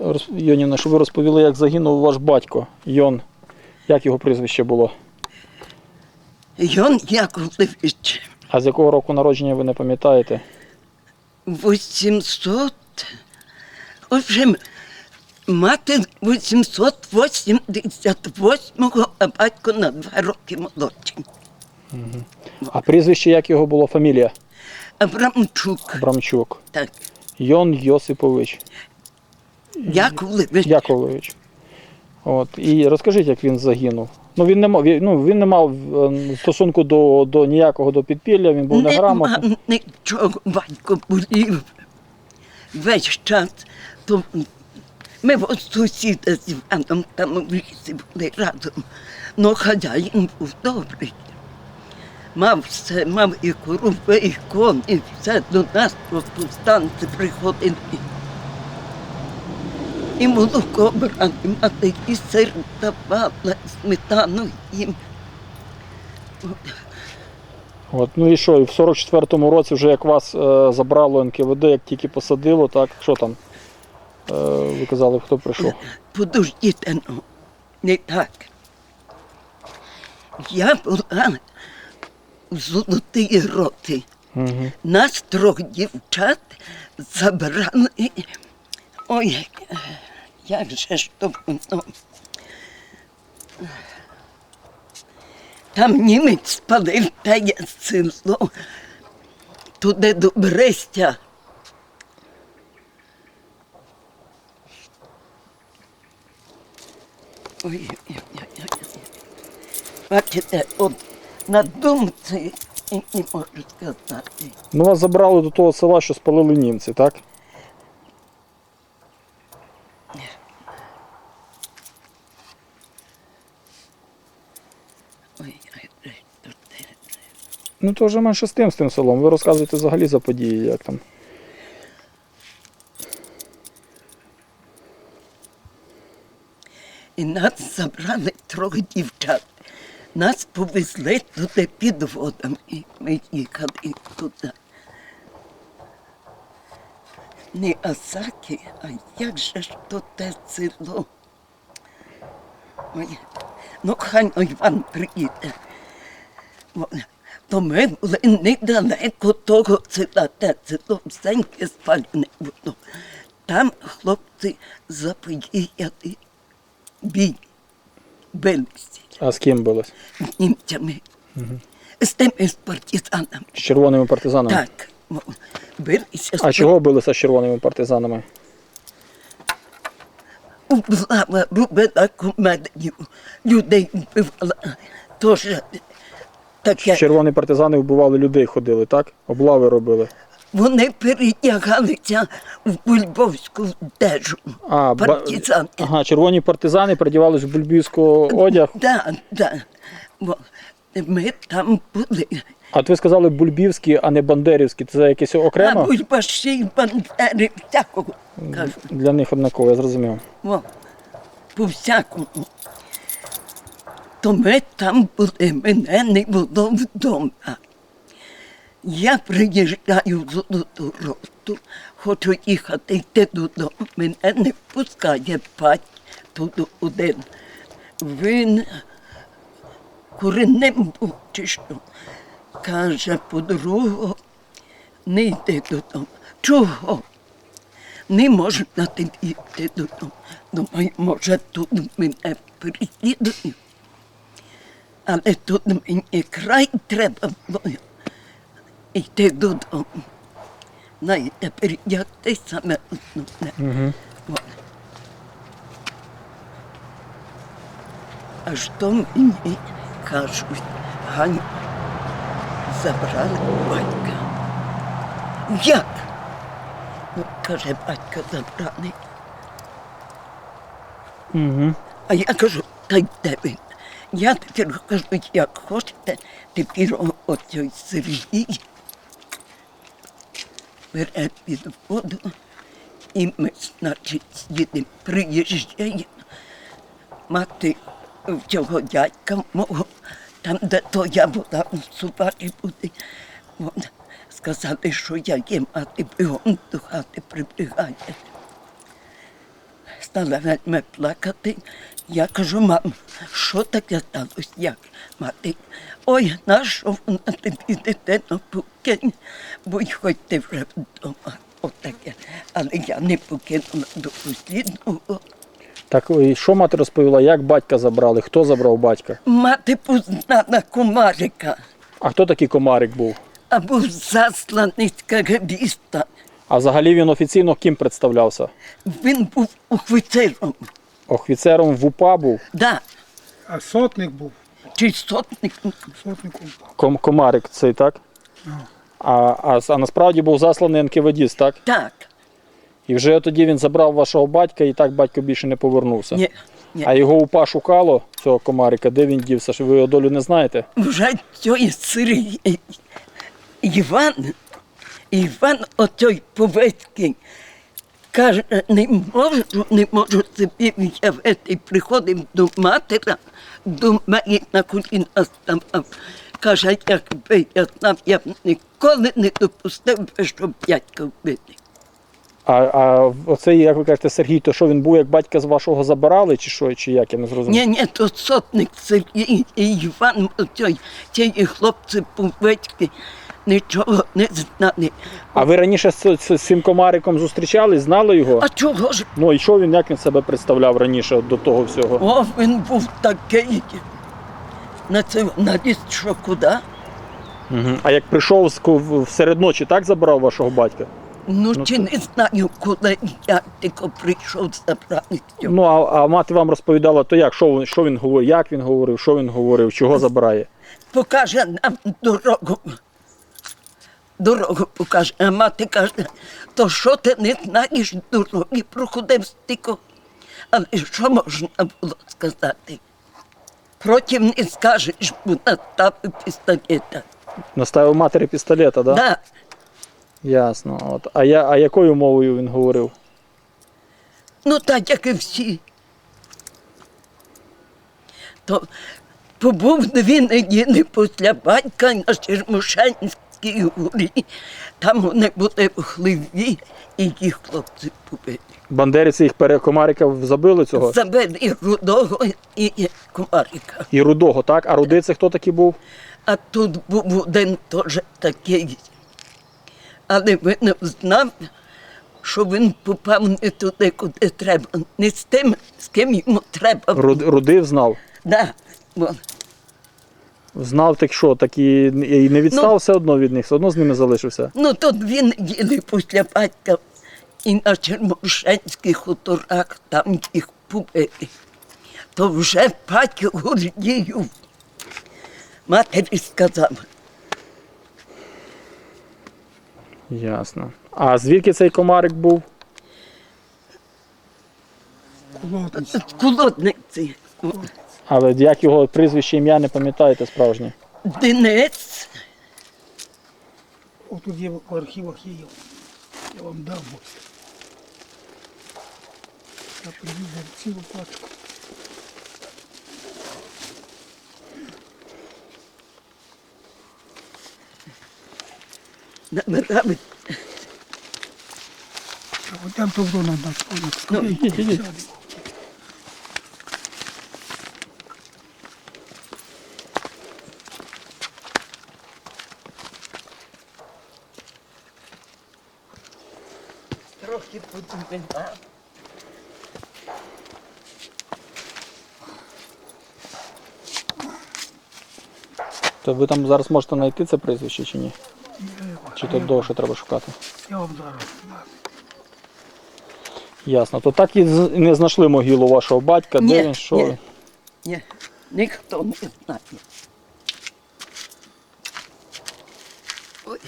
Роз- Йоніна, що ви розповіли, як загинув ваш батько Йон. Як його прізвище було? Йон Яковлевич, А з якого року народження ви не пам'ятаєте? 800, в общем, мати 888-го, а батько на два роки молодший. А прізвище як його було? Фамілія? Абрамчук, Брамчук. так, Йон Йосипович Яковлевич. Яковлевич. От. І розкажіть, як він загинув. Ну він не мав, ну, він не мав е, стосунку до, до ніякого до підпілля, він був неграмотний. Нема нічого, батько болів. Весь час. То ми от сусіда з Іваном там в лісі були разом. Ну, хазяїн був добрий. Мав все, мав і коруби, і коні, все до нас по повстанці приходили. І молоко брали, мати, і сир давала, і сметану їм. От. Ну і що, і в 44-му році, вже як вас е, забрало НКВД, як тільки посадило, так, що там? Е, ви казали, хто прийшов? Подождіть, ну, не так. Я була в золотій роті. Угу. Нас трьох дівчат забрали. Ой, як же ж то воно. Там німець спалив те село, туди до Брестя. Ой, ой, ой, ой, ой. Бачите, от на думці і не можу сказати. Ну вас забрали до того села, що спалили німці, так? Ой, ой, ой, тут де. Ну то вже менше з тим, з тим селом. Ви розказуєте взагалі за події, як там. І нас забрали трьох дівчат. Нас повезли туди під водами. Ми їхали туди. Не Асакі, а як же ж то те село? Ой, ну хай ну, Іван приїде. То ми були недалеко того села, село всеньке спалене було. Там хлопці запоїли бій, билися А з ким бились? з німцями, з тими з партизанами. З червоними партизанами? Так, билися. А чого билися з червоними партизанами? Облава робила комедію, людей вбивала. Тож таке. Червоні партизани вбивали людей, ходили, так? Облави робили. Вони передягалися в бульбовську одежу. А, ба- партизани. Ага, червоні партизани придівались в бульбівську одяг. Да, да. Бо Ми там були. А от ви сказали бульбівські, а не бандерівські. Це якесь окремо? бульбаші, бандери, всякого кажу. Для них однаково, я зрозумів. О, по всякому. То ми там були, мене не було вдома. Я приїжджаю Золоту Росту, хочу їхати йти додому. Мене не пускає батько тут один. Він куреним був чи що. Каже, подругу, не йди додому. Чого? Не можна йти додому. Думаю, може, тут мене переслідують. Але тут мені край треба було йти додому. Знаєте, передягти саме основне. Угу. От. Аж то мені кажуть, Ганю, забрали батька. Як? Ну, каже, батька забрали. Угу. А я кажу, та й де він? Я тепер кажу, як хочете, тепер оцей Сергій бере під воду, і ми, значить, їдемо, приїжджаємо. Мати в цього дядька мого, там, де то я була у субарі буде. От, сказали, що я є мати бігом до хати прибігає. стала вельми плакати. Я кажу, мам, що таке сталося? Як? Мати, ой, нащо вона тобі дитину покине, бо й хоч ти вже вдома. Отаке. Але я не покинула до послідного. Так і що мати розповіла, як батька забрали? Хто забрав батька? Мати познала комарика, А хто такий комарик був? А був засланий кагабіста. А взагалі він офіційно ким представлявся? Він був офіцером. Офіцером в УПА був Да, А сотник був, чи сотник. сотником. ком- комарик цей, так? А, а, а насправді був засланий НКВДіст, так? Так, І вже тоді він забрав вашого батька, і так батько більше не повернувся. ні, ні. А його УПА шукало, цього комарика, де він дівся, що ви його долю не знаєте? вже цієї Сирії Іван, Іван отой Повецький, каже, не можу, не можу собі уявити, приходив до матера, до мене на коліна ставав. Каже, якби я знав, я б ніколи не допустив би, щоб дядька вбити. А, а оцей, як ви кажете, Сергій, то що він був, як батька з вашого забирали, чи що, чи як, я не зрозумів. Ні, ні, то сотник Сергій і Іван, ці хлопці Повецькі, нічого не знали. А ви раніше з, з, з цим комариком зустрічались, знали його? А чого ж? Ну і що він, як він себе представляв раніше от до того всього? О, він був такий націоналіст, що куди? Угу. А як прийшов з- в- серед ночі, так забрав вашого батька? Ну, Ну, чи то- не знаю, коли я тільки прийшов забрати його. Ну, а, а мати вам розповідала, то як, що, він- що він говорив, як він говорив, що він говорив, чого забирає? Покаже нам дорогу. Дорогу покаже. А мати каже, то що ти не знаєш дороги, проходив стільки. Але що можна було сказати? Против не скажеш, бо наставив пістолета. Наставив матері пістолета, так? Да? Да. Ясно. От. А, я, а якою мовою він говорив? Ну, так як і всі. То побув дві неділі після батька на Чермошенській горі. Там вони були в хливі, і їх хлопці побили. Бандерівці їх перекомарика забили цього? Забили і рудого і комарика. І рудого, так? А руди це хто такий був? А тут був один теж такий. Але він не знав, що він попав не туди, куди треба. Не з тим, з ким йому треба. Руд, рудив знав. Да. Знав так що, так і, і не відстав Ну. все одно від них, все одно з ними залишився. Ну, тут дві неділі після батька і на Чермошенських хуторах там їх побили. То вже батько Гордіїв матері сказав, Ясно. А звідки цей комарик був? Колодниць. колодниці. Але як його прізвище ім'я не пам'ятаєте справжнє? Денис, Отут є в архівах є. Я вам дам. Я привіз цілу пачку. набирали. Там то воно на на Ну, ідіть, ідіть. Трохи подумала. То ви там зараз можете знайти це прізвище чи ні? Чи то довше треба шукати? Я вам зараз. Ясно. То так і не знайшли могилу вашого батька, де він що? ні. Ні, ніхто не знає. Ой.